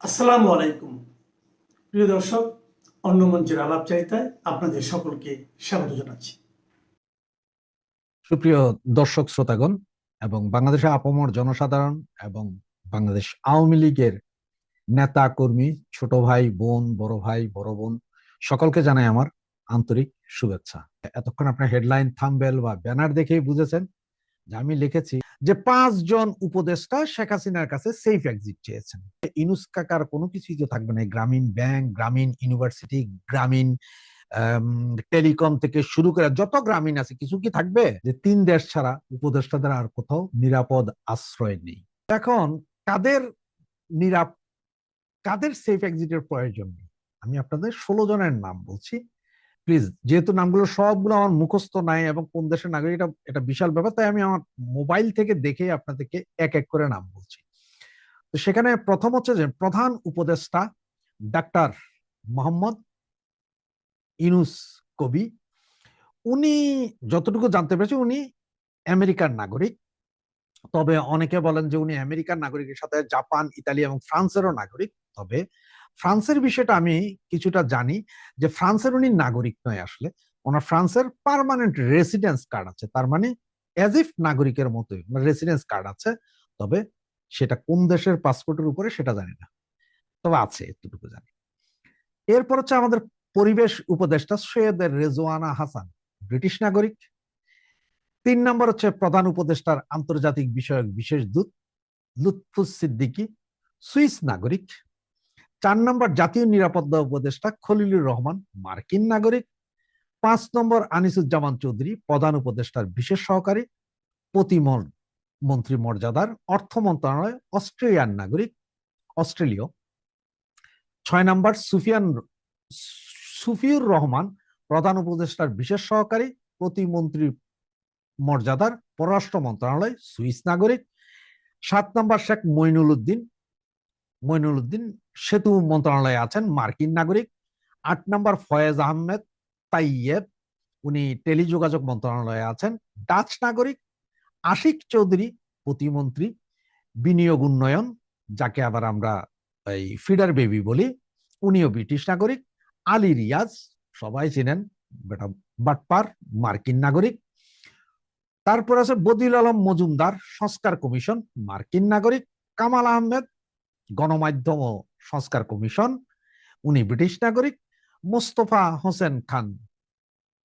আসসালামু আলাইকুম। প্রিয় দর্শক, অন্য মঞ্চের আলাপচারিতায় আপনাদের সকলকে স্বাগত জানাচ্ছি। সুপ্রিয় দর্শক শ্রোতাগণ এবং বাংলাদেশের আপামর জনসাধারণ এবং বাংলাদেশ আওয়ামী লীগের নেতা কর্মী ছোট ভাই, বোন, বড় ভাই, বড় বোন, সকলকে জানাই আমার আন্তরিক শুভেচ্ছা। এতক্ষণ আপনার হেডলাইন থাম্বেল বা ব্যানার দেখেই বুঝেছেন যে আমি লিখেছি যে পাঁচজন উপদেষ্টা শেখ হাসিনার কাছে সেফ এক্সিট চেয়েছেন। ইনুস কোনো কিছুই তো থাকবে না। গ্রামীণ ব্যাংক, গ্রামীণ ইউনিভার্সিটি, গ্রামীণ টেলিকম থেকে শুরু করে যত গ্রামীণ আছে, কিছু কি থাকবে? যে তিন দেশ ছাড়া উপদেষ্টাদের আর কোথাও নিরাপদ আশ্রয় নেই। এখন কাদের নিরাপ, কাদের সেফ এক্সিটের প্রয়োজন নেই? আমি আপনাদের ষোলো জনের নাম বলছি। প্লিজ যেহেতু নামগুলো সবগুলো আমার মুখস্থ নাই এবং কোন দেশের নাগরিক, এটা এটা বিশাল ব্যাপার, তাই আমি আমার মোবাইল থেকে দেখে আপনাদেরকে এক এক করে নাম বলছি। তো সেখানে প্রথম হচ্ছে যে প্রধান উপদেষ্টা ডাক্তার মোহাম্মদ ইনুস কবি, উনি যতটুকু জানতে পেরেছি উনি আমেরিকার নাগরিক, তবে অনেকে বলেন যে উনি আমেরিকার নাগরিকের সাথে জাপান, ইতালি এবং ফ্রান্সেরও নাগরিক, তবে ফ্রান্সের বিষয়টা আমি কিছুটা জানি যে ফ্রান্সের উনি নাগরিক নয় আসলে। ওনার ফ্রান্সের পার্মানেন্ট রেসিডেন্স কার্ড আছে। তার মানে অ্যাজ ইফ নাগরিকের মতোই রেসিডেন্স কার্ড আছে। তবে সেটা কোন দেশের পাসপোর্টের উপরে সেটা জানি না। তবে আছে, এতটুকু জানি। এরপর হচ্ছে আমাদের পরিবেশ উপদেষ্টা সৈয়দ রেজওয়ানা হাসান, ব্রিটিশ নাগরিক। তিন নম্বর হচ্ছে প্রধান উপদেষ্টার আন্তর্জাতিক বিষয়ক বিশেষ দূত, লুৎফুস সিদ্দিকি, সুইস নাগরিক। চার নম্বর জাতীয় নিরাপত্তা উপদেষ্টা খলিলুর রহমান, মার্কিন নাগরিক। পাঁচ নম্বর আনিসুজ্জামান চৌধুরী, প্রধান উপদেষ্টার বিশেষ সহকারী। প্রতিমন মন্ত্রী মর্যাদার, অর্থ মন্ত্রণালয় অস্ট্রেলিয়ান নাগরিক, অস্ট্রেলীয়। ছয় নম্বর সুফিয়ান, সুফিউর রহমান, প্রধান উপদেষ্টার বিশেষ সহকারী। প্রতিমন্ত্রী মর্যাদার, পররাষ্ট্র মন্ত্রণালয়, সুইস নাগরিক। সাত নম্বর শেখ মইনুল উদ্দিন মইনুল উদ্দিন সেতু মন্ত্রণালয়ে আছেন মার্কিন নাগরিক। আট নম্বর ফয়েজ আহমেদ তাইয়েব, উনি টেলিযোগাযোগ মন্ত্রণালয়ে আছেন। ডাচ নাগরিক আশিক চৌধুরী, প্রতিমন্ত্রী, বিনিয়োগ উন্নয়ন, যাকে আবার আমরা এই ফিডার বেবি বলি, উনিও ব্রিটিশ নাগরিক। আলী রিয়াজ, সবাই চিনেন, বেটা বাটপার, মার্কিন নাগরিক। তারপর আছে বদিল আলম মজুমদার, সংস্কার কমিশন, মার্কিন নাগরিক। কামাল আহমেদ গণমাধ্যম সংস্কার কমিশন, উনি ব্রিটিশ নাগরিক, মোস্তফা হোসেন খান,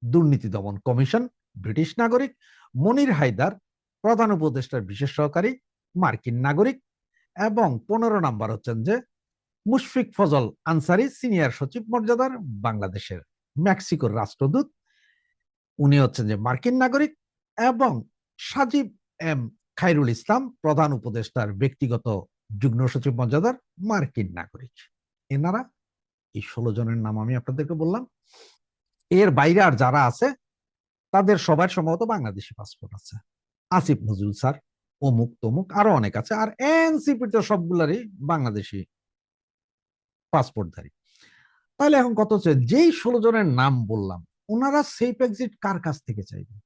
দুর্নীতি দমন কমিশন, ব্রিটিশ নাগরিক, মনির হায়দার, প্রধান উপদেষ্টার বিশেষ সহকারী, মার্কিন নাগরিক এবং পনেরো নাম্বার হচ্ছেন যে মুশফিক ফজল আনসারি, সিনিয়র সচিব মর্যাদার বাংলাদেশের মেক্সিকোর রাষ্ট্রদূত। উনি হচ্ছেন যে মার্কিন নাগরিক এবং সাজিব এম খাইরুল ইসলাম, প্রধান উপদেষ্টার ব্যক্তিগত যুগ্ম সচিব মর্যাদার মার্কিন নাগরিক। এনারা, এই ষোলো জনের নাম আমি আপনাদেরকে বললাম, এর বাইরে আর যারা আছে, তাদের সবার সম্ভবত বাংলাদেশি পাসপোর্ট আছে। আসিফ নজরুল স্যার, অমুক তমুক, আরও অনেক আছে, আর এনসিপি তো সবগুলারই বাংলাদেশি পাসপোর্টধারী। তাহলে এখন কত হচ্ছে, যেই ষোলো জনের নাম বললাম, ওনারা সেফ এক্সিট কার কাছ থেকে চাইবেন?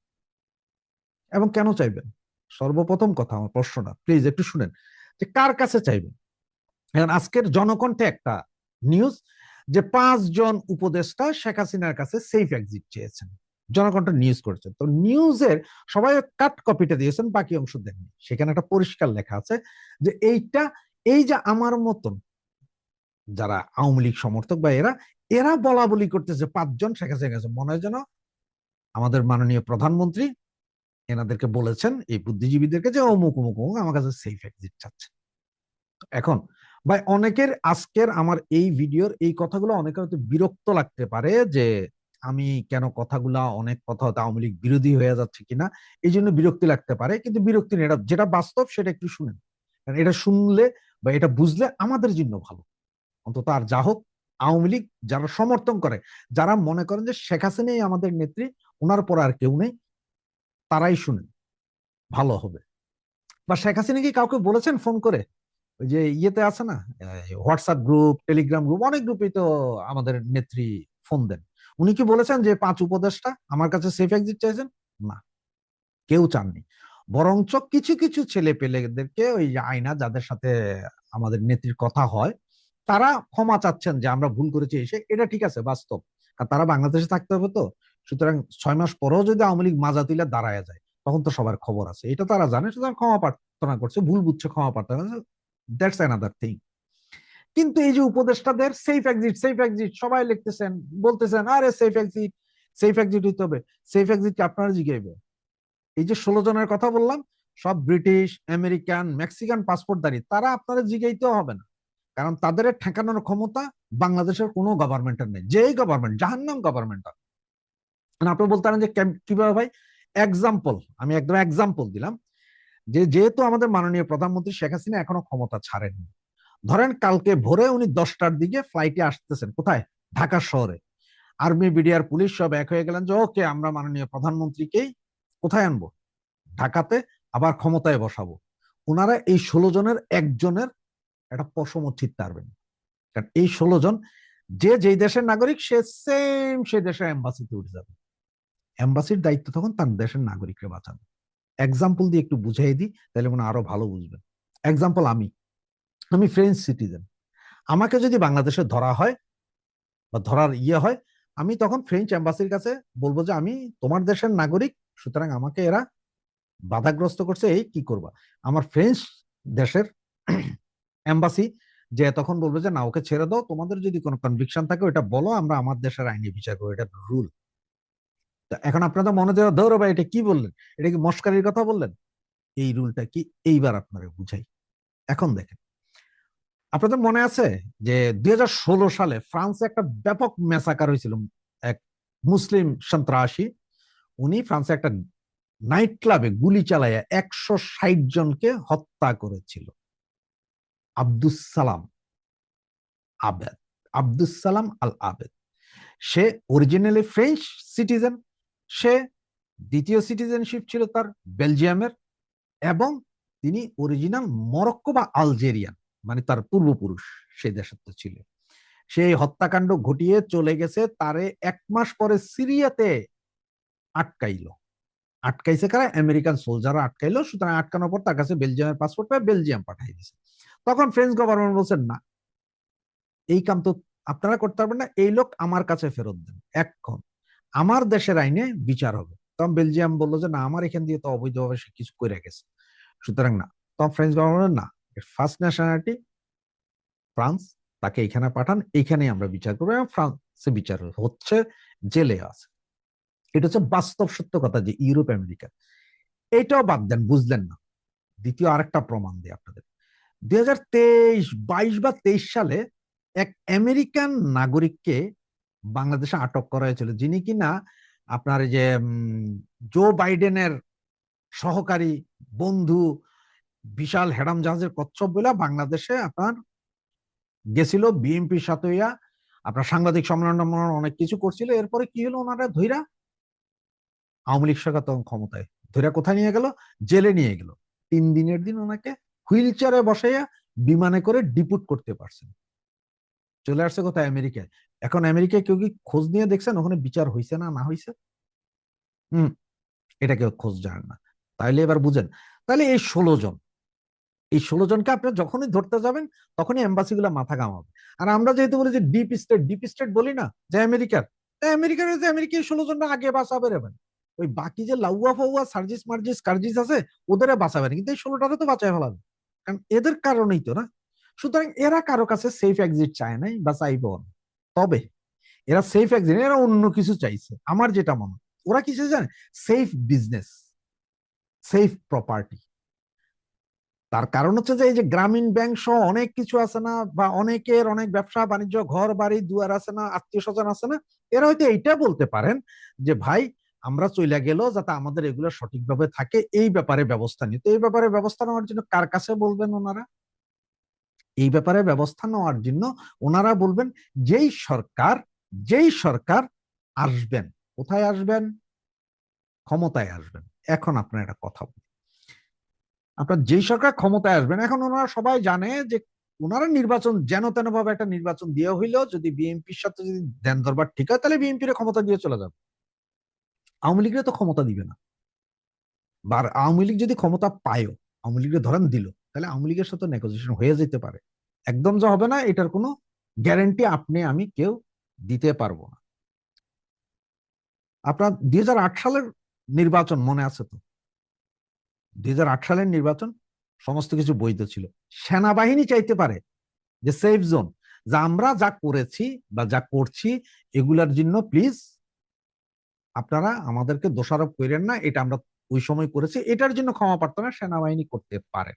এবং কেন চাইবেন? সর্বপ্রথম কথা, আমার প্রশ্নটা, প্লিজ একটু শুনেন। যে কার কাছে চাইবেন এখন আজকের জনকণ্ঠে একটা নিউজ যে পাঁচজন উপদেষ্টা শেখ হাসিনার কাছে সেফ এক্সিট চেয়েছেন। জনকণ্ঠ নিউজ করেছেন। তো নিউজের সবাই কাট কপিটা দিয়েছেন, বাকি অংশ দেননি। সেখানে একটা পরিষ্কার লেখা আছে যে এইটা, এই যে আমার মতন যারা আওয়ামী লীগ সমর্থক বা এরা এরা বলা বলি করতেছে পাঁচজন শেখ হাসিনার কাছে। মনে হয় যেন আমাদের মাননীয় প্রধানমন্ত্রী এনাদেরকে বলেছেন, এই বুদ্ধিজীবীদেরকে যে অমুক অমুক অমুক আমার কাছে সেফ এক্সিট চাচ্ছে। এখন, ভাই, অনেকের আজকের আমার এই ভিডিওর এই কথাগুলো অনেকের হয়তো বিরক্ত লাগতে পারে যে, আমি কেন কথাগুলা অনেক কথা হয়তো আওয়ামী লীগ বিরোধী হয়ে যাচ্ছে কিনা, এই জন্য বিরক্তি লাগতে পারে। কিন্তু বিরক্তি এটা যেটা বাস্তব সেটা একটু শুনেন। কারণ এটা শুনলে বা এটা বুঝলে আমাদের জন্য ভালো। অন্তত আর যা হোক, আওয়ামী লীগ যারা সমর্থন করে, যারা মনে করেন যে শেখ হাসিনাই আমাদের নেত্রী, ওনার পর আর কেউ নেই। তারাই শুনেন ভালো হবে। বা শেখ হাসিনা কি কাউকে বলেছেন ফোন করে? ওই যে ইয়েতে আছে না? হোয়াটসঅ্যাপ গ্রুপ টেলিগ্রাম গ্রুপ অনেক গ্রুপেই তো আমাদের নেত্রী ফোন দেন। উনি কি বলেছেন যে, পাঁচ উপদেষ্টা, আমার কাছে সেফ এক্সিট চাইছেন? না। কেউ চাননি। বরঞ্চ কিছু কিছু ছেলে পেলেদেরকে ওই আয়না, যাদের সাথে আমাদের নেত্রীর কথা হয়, তারা ক্ষমা চাচ্ছেন যে, আমরা ভুল করেছি। এসে, এটা ঠিক আছে, বাস্তব। আর তারা বাংলাদেশে থাকতে হবে তো। সুতরাং ছয় মাস পরেও যদি আওয়ামী লীগ মাজা তুলে দাঁড়ায় যায়, তখন তো সবার খবর আছে। এটা তারা জানে সুতরাং ক্ষমা প্রার্থনা করছে, ভুল বুঝছে, ক্ষমা প্রার্থনা দ্যাটস অ্যানাদার থিং কিন্তু এই যে উপদেষ্টাদের সেফ এক্সিট সেফ এক্সিট সবাই লিখতেছেন, বলতেছেন, আরে সেফ এক্সিট সেফ এক্সিট হইতে হবে। সেফ এক্সিট আপনারা জিগাইবে? এই যে ষোলো জনের কথা বললাম, সব ব্রিটিশ, আমেরিকান, মেক্সিকান পাসপোর্ট পাসপোর্টধারী, তারা আপনারা জিগাইতেও হবে না। কারণ তাদের ঠেকানোর ক্ষমতা বাংলাদেশের কোনো গভর্নমেন্টের নেই। যেই গভর্নমেন্ট জাহান্নাম গভর্নমেন্ট আপনি বলতে পারেন যে কীভাবে ভাই? এক্সাম্পল আমি একদম এক্সাম্পল দিলাম। যে যেহেতু আমাদের মাননীয় প্রধানমন্ত্রী শেখ হাসিনা এখনও ক্ষমতা ছাড়েননি, ধরেন কালকে ভোরে উনি দশটার দিকে ফ্লাইটে আসতেছেন, কোথায়? ঢাকা শহরে। আর্মি বিডিআর পুলিশ সব এক হয়ে গেলেন যে, ওকে, আমরা মাননীয় প্রধানমন্ত্রীকেই কোথায় আনব? ঢাকাতে আবার ক্ষমতায় বসাবো। ওনারা এই ষোলো জনের একজনের একটা পশম ঠিক পারবেন কারণ এই ষোলো জন, যে যেই দেশের নাগরিক, সে সেম সেই দেশের এম্বাসিতে উঠে যাবে। এম্বাসির দায়িত্ব তখন তার দেশের নাগরিককে বাঁচানো এক্সাম্পল দিয়ে একটু বুঝাই দিই, তাহলে মনে আরও ভালো বুঝবেন। এক্সাম্পল আমি। আমি ফ্রেঞ্চ সিটিজেন আমাকে যদি বাংলাদেশে ধরা হয় বা ধরার ইয়ে হয়, আমি তখন ফ্রেঞ্চ এম্বাসির কাছে বলব যে, আমি তোমার দেশের নাগরিক, সুতরাং আমাকে এরা বাধাগ্রস্ত করছে, এই কি করবা? আমার ফ্রেঞ্চ দেশের এম্বাসি যে তখন বলবে যে, না, ওকে ছেড়ে দাও। তোমাদের যদি কোনো কনভিকশন থাকে ওটা বলো, আমরা আমার দেশের আইনি বিচার করব, এটা রুল এখন আপনাদের মনে দেওয়া ধরো ভাই, এটা কি বললেন? এটা কি মস্কারির কথা বললেন? এই রুলটা কি? এইবার আপনারা বুঝাই। এখন দেখেন, আপনাদের মনে আছে যে, দুই হাজার ষোলো সালে ফ্রান্সে একটা ব্যাপক মেসাকার হয়েছিল, এক মুসলিম সন্ত্রাসী। উনি ফ্রান্সে একটা নাইট ক্লাবে গুলি চালাইয়া একশো ষাট জনকে হত্যা করেছিল। আব্দুস সালাম আবেদ, আব্দুস সালাম আল আবেদ। সে অরিজিনালি ফ্রেঞ্চ সিটিজেন সে দ্বিতীয় সিটিজেনশিপ ছিল তার বেলজিয়ামের এবং তিনি অরিজিনাল মরক্কো বা আলজেরিয়ান মানে তার পূর্বপুরুষ সেই দেশের তো ছিল সেই হত্যাকাণ্ড ঘটিয়ে চলে গেছে তারে এক মাস পরে সিরিয়াতে আটকাইলো। আটকাইছে কারা? আমেরিকান সোলজাররা আটকাইলো, সুতরাং আটকানোর পর তার কাছে বেলজিয়ামের পাসপোর্ট পায় বেলজিয়াম পাঠাই দিছে তখন ফ্রেঞ্চ গভর্নমেন্ট বলছেন না, এই কাম তো আপনারা করতে পারবেন না, এই লোক আমার কাছে ফেরত দেন এখন আমার দেশের আইনে বিচার হবে। তখন বেলজিয়াম বলল যে, না, আমার এখান দিয়ে তো অবৈধভাবে সে কিছু করে গেছে। সুতরাং না। তখন ফ্রেঞ্চ গভর্নমেন্ট না ফার্স্ট ন্যাশনালিটি ফ্রান্স, তাকে এখানে পাঠান এইখানেই আমরা বিচার করব এবং ফ্রান্সে বিচার হচ্ছে, জেলে আছে। এটা হচ্ছে বাস্তব সত্য কথা যে ইউরোপ, আমেরিকা। এটাও বাদ দেন, বুঝলেন না। দ্বিতীয় আরেকটা প্রমাণ দিই আপনাদের। দুই হাজার তেইশ, বাইশ বা তেইশ সালে এক আমেরিকান নাগরিককে বাংলাদেশে আটক করা হয়েছিল, যিনি কিনা আপনার যে জো বাইডেনের সহকারী বন্ধু বিশাল হেরাম জাহাজের কচ্ছপ বলে বাংলাদেশে আপনার গেছিল, বিএনপির সাথে হইয়া আপনার সাংবাদিক সম্মেলন অনেক কিছু করছিল। এরপরে কি হলো ওনারা ধৈরা আওয়ামী লীগ সরকার তখন ক্ষমতায় ধৈরা কোথায় নিয়ে গেল? জেলে নিয়ে গেল। তিন দিনের দিন ওনাকে হুইল চেয়ারে বসাইয়া বিমানে করে ডিপুট করতে পারছেন। চলে আসছে কোথায়? আমেরিকায়। এখন আমেরিকায় কেউ কি খোঁজ নিয়ে দেখছেন? ওখানে বিচার হয়েছে না না হয়েছে হুম, এটা কেউ খোঁজ জানেন না। তাইলে এবার বুঝেন। তাহলে এই ষোলো জন, এই ষোলো জনকে আপনি যখনই ধরতে যাবেন, তখনই এম্বাসি গুলা মাথা কামাবে আর আমরা যেহেতু বলি যে ডিপ স্টেট ডিপ স্টেট বলি না, যে আমেরিকার আমেরিকার যে আমেরিকা ষোলো জনটা আগে বাঁচাবে রে ভাই। ওই বাকি যে লাউয়া ফাউয়া, সার্জিস মার্জিস, কার্জিস আছে, ওদের বাঁচাবে না। কিন্তু এই ষোলোটারে তো বাঁচায় ফেলাবে। কারণ এদের কারণেই তো না। সুতরাং এরা কারও কাছে সেফ এক্সিট চায় নাই বা চাইব না। তবে এরা সেফ এক্সিট এরা অন্য কিছু চাইছে। আমার যেটা মনে ওরা কিছু জানে সেফ বিজনেস সেফ প্রপার্টি তার কারণ হচ্ছে যে, এই যে গ্রামীণ ব্যাংক সহ অনেক কিছু আছে না, বা অনেকের অনেক ব্যবসা, বাণিজ্য, ঘর, বাড়ি, দুয়ার আছে না আত্মীয় স্বজন আছে না, এরা হয়তো এইটা বলতে পারেন যে, ভাই, আমরা চলে গেল যাতে আমাদের এগুলো সঠিকভাবে থাকে, এই ব্যাপারে ব্যবস্থা নিতে। এই ব্যাপারে ব্যবস্থা নেওয়ার জন্য কার কাছে বলবেন ওনারা? এই ব্যাপারে ব্যবস্থা নেওয়ার জন্য ওনারা বলবেন, যেই সরকার যেই সরকার আসবেন। কোথায় আসবেন? ক্ষমতায় আসবেন। এখন আপনার একটা কথা বলি। আপনার যেই সরকার ক্ষমতায় আসবেন, এখন ওনারা সবাই জানে যে ওনারা নির্বাচন, যেন তেন ভাবে একটা নির্বাচন দিয়ে হইলেও যদি বিএনপির সাথে যদি ধ্যান ধরবার ঠিক হয়, তাহলে বিএনপির ক্ষমতা দিয়ে চলে যাবে। আওয়ামী লীগের তো ক্ষমতা দিবে না। বা আওয়ামী লীগ যদি ক্ষমতা পায়ও, আওয়ামী লীগের ধরেন দিল। তাহলে আওয়ামী লীগের সাথে নেগোসিয়েশন হয়ে যেতে পারে। একদম যে হবে না, এটার কোনো গ্যারেন্টি আপনি, আমি কেউ দিতে পারব না। আপনার দুই সালের নির্বাচন মনে আছে তো? দুই সালের নির্বাচন সমস্ত কিছু বৈধ ছিল। সেনাবাহিনী চাইতে পারে যে সেফ জোন যা আমরা যা করেছি বা যা করছি, এগুলার জন্য প্লিজ আপনারা আমাদেরকে দোষারোপ করেন না, এটা আমরা ওই সময় করেছি, এটার জন্য ক্ষমা প্রার্থনা সেনাবাহিনী করতে পারে।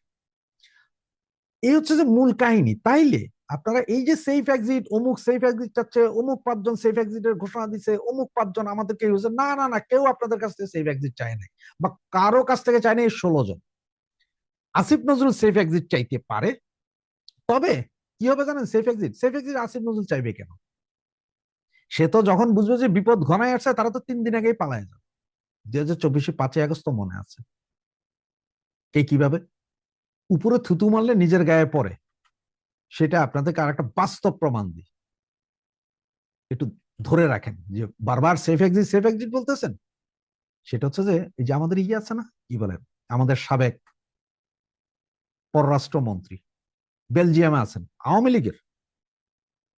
এই হচ্ছে যে মূল কাহিনী। তাইলে আপনারা এই যে সেফ এক্সিট অমুক সেফ এক্সিট চাচ্ছে, অমুক পাঁচজন সেফ এক্সিটের ঘোষণা দিছে, অমুক পাঁচজন আমাদেরকে ইউজে না না না, কেউ আপনাদের কাছ থেকে সেফ এক্সিট চায় নাই বা কারও কাছ থেকে চায় না এই ষোলো জন। আসিফ নজরুল সেফ এক্সিট চাইতে পারে, তবে কি হবে জানেন? Safe exit safe exit Asif Nazrul চাইবে কেন? সে তো যখন বুঝবে যে বিপদ ঘনায় আসছে, তারা তো তিন দিন আগেই পালায় যাবে। দুই হাজার চব্বিশে পাঁচই আগস্ট মনে আছে। কে কীভাবে? উপরে থুতু মারলে নিজের গায়ে পড়ে। সেটা আপনাদেরকে আর একটা বাস্তব প্রমাণ দিই। একটু ধরে রাখেন যে বারবার সেফ এক্সিট সেফ এক্সিট বলতেছেন? সেটা হচ্ছে যে, এই যে আমাদের ইয়ে আছে না, কি বলেন আমাদের সাবেক পররাষ্ট্রমন্ত্রী, বেলজিয়ামে আছেন, আওয়ামী লীগের।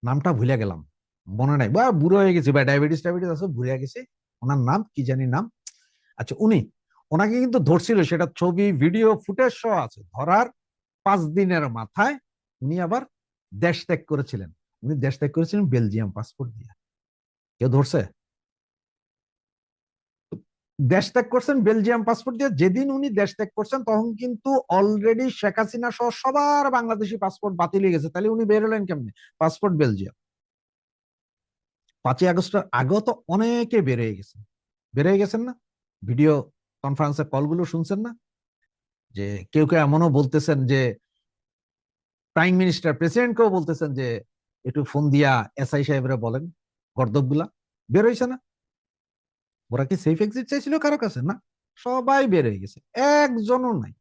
নামটা ভুলে গেলাম, মনে নাই। বা বুড়ো হয়ে গেছে, বা ডায়াবেটিস ডায়াবেটিস আছে, ভুলে গেছে। ওনার নাম, কি জানি নাম? আচ্ছা উনি ওনাকে কিন্তু ধরছিল, সেটা ছবি ভিডিও ফুটেজ সহ আছে। ধরার পাঁচ দিনের মাথায় উনি আবার দেশ ত্যাগ করেছিলেন। উনি দেশ ত্যাগ করেছিলেন বেলজিয়াম পাসপোর্ট দিয়ে। কেউ ধরছে? দেশ ত্যাগ করছেন বেলজিয়াম পাসপোর্ট দিয়ে। যেদিন উনি দেশ ত্যাগ করছেন, তখন কিন্তু অলরেডি শেখ হাসিনা সহ সবার বাংলাদেশি পাসপোর্ট বাতিল হয়ে গেছে। তাহলে উনি বের হলেন কেমনে? Passport Belgium. পাঁচই আগস্টের আগেও তো অনেকে বের হয়ে গেছেন বের হয়ে গেছেন না? ভিডিও কনফারেন্সের কলগুলো শুনছেন না? যে কেউ কেউ এমনও বলতেছেন যে প্রাইম মিনিস্টার প্রেসিডেন্টকেও বলতেছেন যে, একটু ফোন দিয়া এসআই সাহেবরা বলেন গর্দবগুলা বের হয়েছে না? ওরা কি সেফ এক্সিট চাইছিল কারও কাছে? না, সবাই বের হয়ে গেছে। একজনও নাই।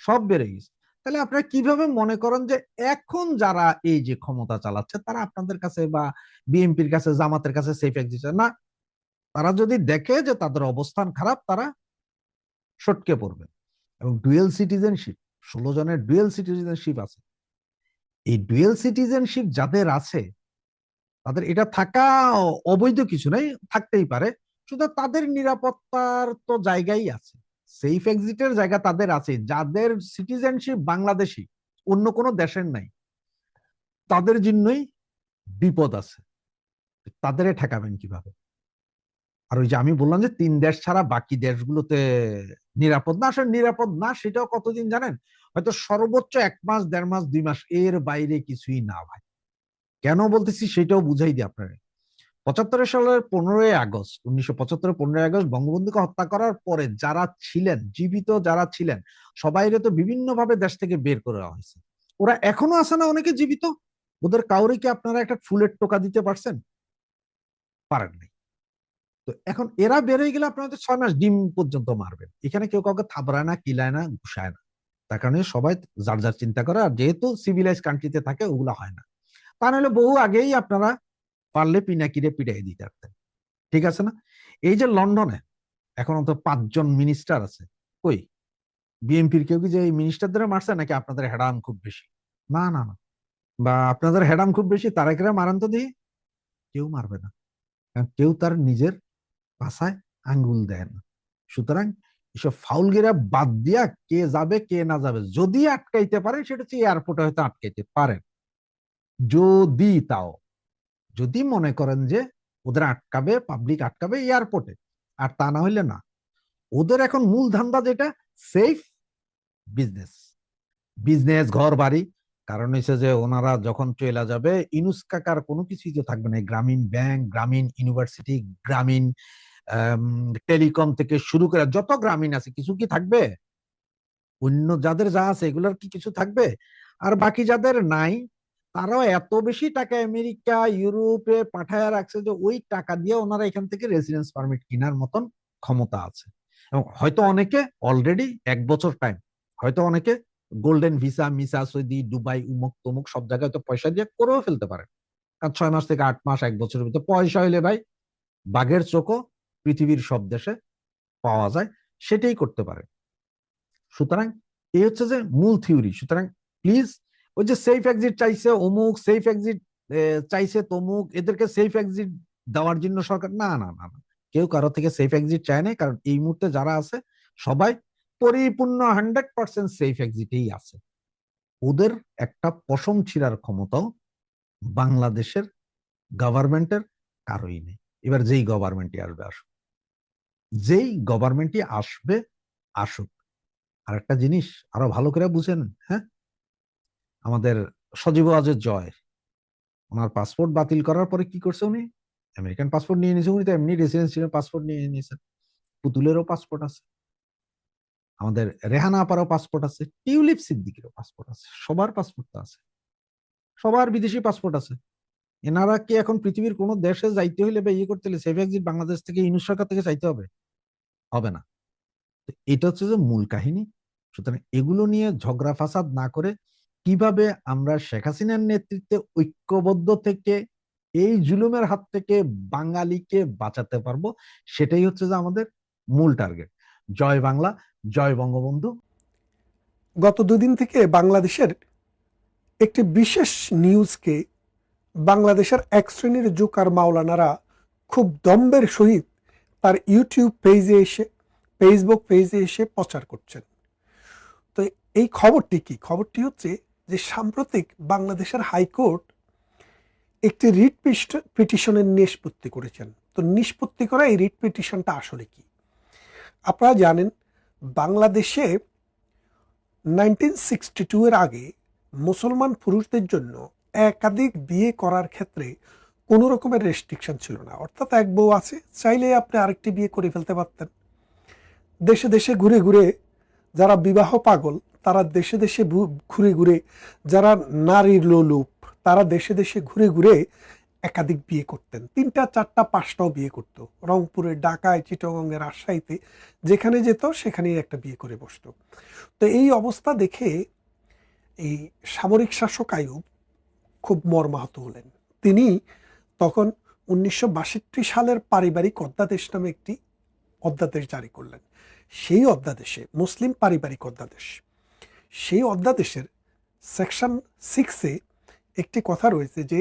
সব বের হয়ে গেছে। তাহলে আপনারা কীভাবে মনে করেন যে, এখন যারা এই যে ক্ষমতা চালাচ্ছে, তারা আপনাদের কাছে বা বিএনপির কাছে, জামাতের কাছে সেফ এক্সিট না, তারা যদি দেখে যে তাদের অবস্থান খারাপ, তারা সটকে পড়বে। এবং ডুয়েল সিটিজেনশিপ ষোলো জনের ডুয়েল সিটিজেনশিপ আছে। এই ডুয়েল সিটিজেনশিপ যাদের আছে, তাদের এটা থাকা অবৈধ কিছু নাই থাকতেই পারে। শুধু তাদের নিরাপত্তার তো জায়গাই আছে। সেফ এক্সিটের জায়গা তাদের আছে। যাদের সিটিজেনশিপ বাংলাদেশি, অন্য কোনো দেশের নাই, তাদের জন্যই বিপদ আছে। তাদের ঠেকাবেন কীভাবে? আর ওই যে আমি বললাম যে তিন দেশ ছাড়া বাকি দেশগুলোতে নিরাপদ না। আসলে নিরাপদ না, সেটাও কতদিন জানেন? হয়তো সর্বোচ্চ এক মাস, দেড় মাস, দুই মাস, এর বাইরে কিছুই না ভাই। কেন বলতেছি সেটাও বুঝাই দিই আপনারা পঁচাত্তর সালের পনেরোই আগস্ট, উনিশশো পঁচাত্তরের পনেরোই আগস্ট বঙ্গবন্ধুকে হত্যা করার পরে যারা ছিলেন, জীবিত যারা ছিলেন, সবাইরে তো বিভিন্ন ভাবে দেশ থেকে বের করে দেওয়া হয়েছে। ওরা এখনও আছে না অনেকে জীবিত? ওদের কাউরে কি আপনারা একটা ফুলের টোকা দিতে পারছেন? পারেন নাই। তো এখন এরা বেরোয় গেলে আপনারা ছয় মাস ডিম পর্যন্ত মারবেন। এখানে কেউ কাউকে থাবড়ায় না, কিলায় না, ঘুষায় না। তার কারণে সবাই যার যার চিন্তা করে, আর যেহেতু সিভিলাইজ কান্ট্রিতে থাকে, ওগুলো হয় না। তা নাহলে বহু আগেই আপনারা পারলে পিনাকিরে পিটাই দিতে পারতেন। ঠিক আছে না? এই যে লন্ডনে, এখন তো পাঁচজন মিনিস্টার আছে। কই? বিএনপির কেউ কি যে এই মিনিস্টারদের মারছে, নাকি আপনাদের হেডাম খুব বেশি? না না না। বা আপনাদের হেডাম খুব বেশি তারা কেরা মারান তো দিয়ে? কেউ মারবে না। কেউ তার নিজের পাশায় আঙ্গুল দেয় না। সুতরাং এসব ফাউলগিরা বাদ দিয়া কে যাবে, কে না যাবে, যদি আটকাইতে পারে, সেটা হচ্ছে এয়ারপোর্টে হয়তো আটকাইতে পারেন যদি তাও, যদি মনে করেন যে ওদের আটকাবে পাবলিক আটকাবে এয়ারপোর্টে আর তা না হইলে না। ওদের এখন মূল ধান্দা যেটা সেফ বিজনেস বিজনেস ঘর বাড়ি কারণ হচ্ছে যে ওনারা যখন চলে যাবে, ইনুস কাকার কোনো কিছুই তো থাকবে না। গ্রামীণ ব্যাংক, গ্রামীণ ইউনিভার্সিটি, গ্রামীণ টেলিকম থেকে শুরু করে যত গ্রামীণ আছে, কিছু কি থাকবে? অন্য যাদের যা আছে, এগুলোর কি কিছু থাকবে? আর বাকি যাদের নাই, তারাও এত বেশি টাকা আমেরিকা, ইউরোপে পাঠায় রাখছে যে ওই টাকা দিয়ে ওনারা এখান থেকে রেসিডেন্স পারমিট কেনার মতন ক্ষমতা আছে। এবং হয়তো অনেকে অলরেডি এক বছর টাইম হয়তো অনেকে গোল্ডেন ভিসা মিসা সৌদি দুবাই উমুক তমুক সব জায়গায় তো পয়সা দিয়ে করেও ফেলতে পারে। কারণ ছয় মাস থেকে আট মাস, এক বছরের ভিতরে পয়সা হইলে ভাই বাঘের চোখও পৃথিবীর সব দেশে পাওয়া যায়, সেটাই করতে পারে। সুতরাং এই হচ্ছে যে মূল থিওরি। সুতরাং প্লিজ ওই যে সেফ এক্সিট চাইছে অমুক সেফ এক্সিট চাইছে তমুক, এদেরকে সেফ এক্সিট দেওয়ার জন্য সরকার না না না না। কেউ কারও থেকে সেফ এক্সিট চায় না কারণ এই মুহূর্তে যারা আছে, সবাই পরিপূর্ণ হান্ড্রেড পার্সেন্ট সেফ এক্সিটেই আছে। ওদের একটা পশম ছিঁড়ার ক্ষমতাও বাংলাদেশের গভর্নমেন্টের কারোই নেই। এবার যেই গভর্নমেন্টই আসবে, আসুক। যেই গভর্নমেন্টই আসবে, আসুক। আর একটা জিনিস আরও ভালো করে বুঝেন হ্যাঁ? আমাদের সজীব আজের জয়। ওনার পাসপোর্ট বাতিল করার পরে কি করছে উনি? আমেরিকান পাসপোর্ট নিয়ে নিয়েছে। উনি তো এমনি রেসিডেন্সিয়াল পাসপোর্ট নিয়ে নিয়েছেন। পুতুলেরও পাসপোর্ট আছে। আমাদের রেহানা আপারও পাসপোর্ট আছে, টিউলিপ সিদ্দিকেরও পাসপোর্ট আছে, সবার পাসপোর্ট আছে। সবার বিদেশি পাসপোর্ট আছে। এনারা কি এখন পৃথিবীর কোন দেশে যাইতে হইলে বা ইয়ে করতে হলে সেফ এক্সিট বাংলাদেশ থেকে ইউনুস সরকার থেকে চাইতে হবে? হবে না। এটা হচ্ছে যে মূল কাহিনী। সুতরাং এগুলো নিয়ে ঝগড়া ফাসাদ না করে কীভাবে আমরা শেখ হাসিনার নেতৃত্বে ঐক্যবদ্ধ থেকে এই জুলুমের হাত থেকে বাঙালিকে বাঁচাতে পারব, সেটাই হচ্ছে যে আমাদের মূল টার্গেট জয় বাংলা জয় বঙ্গবন্ধু। গত দুদিন থেকে বাংলাদেশের একটি বিশেষ নিউজকে বাংলাদেশের এক শ্রেণির জোকার মাওলানারা খুব দম্বের সহিত তার ইউটিউব পেজে এসে, ফেসবুক পেজে এসে প্রচার করছেন। তো এই খবরটি কি? খবরটি হচ্ছে যে সাম্প্রতিক বাংলাদেশের হাইকোর্ট একটি রিট পিটিশনের নিষ্পত্তি করেছেন। তো নিষ্পত্তি করা এই রিট পিটিশনটা আসলে কি? আপনারা জানেন বাংলাদেশে নাইনটিন সিক্সটি টু এর আগে মুসলমান পুরুষদের জন্য একাধিক বিয়ে করার ক্ষেত্রে কোনো রকমের রেস্ট্রিকশন ছিল না। অর্থাৎ এক বউ আছে চাইলে আপনি আরেকটি বিয়ে করে ফেলতে পারতেন। দেশে দেশে ঘুরে ঘুরে যারা বিবাহ পাগল, তারা দেশে দেশে ঘুরে ঘুরে, যারা নারীর লোলুপ, তারা দেশে দেশে ঘুরে ঘুরে একাধিক বিয়ে করতেন। তিনটা, চারটা, পাঁচটাও বিয়ে করতো। রংপুরে ঢাকায় চিটগঙ্গের রাজশাহীতে যেখানে যেত, সেখানেই একটা বিয়ে করে বসতো। তো এই অবস্থা দেখে এই সামরিক শাসক আয়ুব খুব মর্মাহত হলেন। তিনি তখন উনিশশো বাষট্টি সালের পারিবারিক অধ্যাদেশ নামে একটি অধ্যাদেশ জারি করলেন। সেই অধ্যাদেশে, মুসলিম পারিবারিক অধ্যাদেশ, সেই অধ্যাদেশের সেকশন সিক্সে একটি কথা রয়েছে যে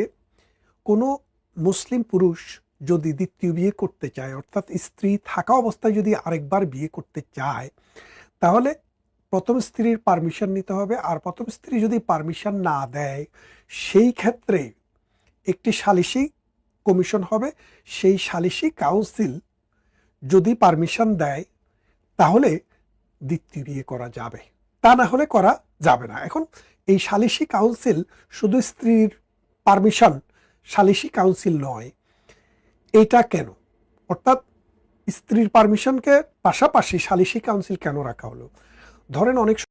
কোনো মুসলিম পুরুষ যদি দ্বিতীয় বিয়ে করতে চায়, অর্থাৎ স্ত্রী থাকা অবস্থায় যদি আরেকবার বিয়ে করতে চায়, তাহলে প্রথম স্ত্রীর পারমিশন নিতে হবে। আর প্রথম স্ত্রী যদি পারমিশন না দেয়, সেই ক্ষেত্রে একটি সালিসি কমিশন হবে। সেই সালিসি কাউন্সিল যদি পারমিশন দেয়, তাহলে দ্বিতীয় বিয়ে করা যাবে। তা না হলে করা যাবে না। এখন এই সালিসি কাউন্সিল শুধু স্ত্রীর পারমিশন সালিসি কাউন্সিল নয়। এটা কেন? অর্থাৎ স্ত্রীর পারমিশনকে পাশাপাশি সালিসি কাউন্সিল কেন রাখা হলো? ধরেন অনেক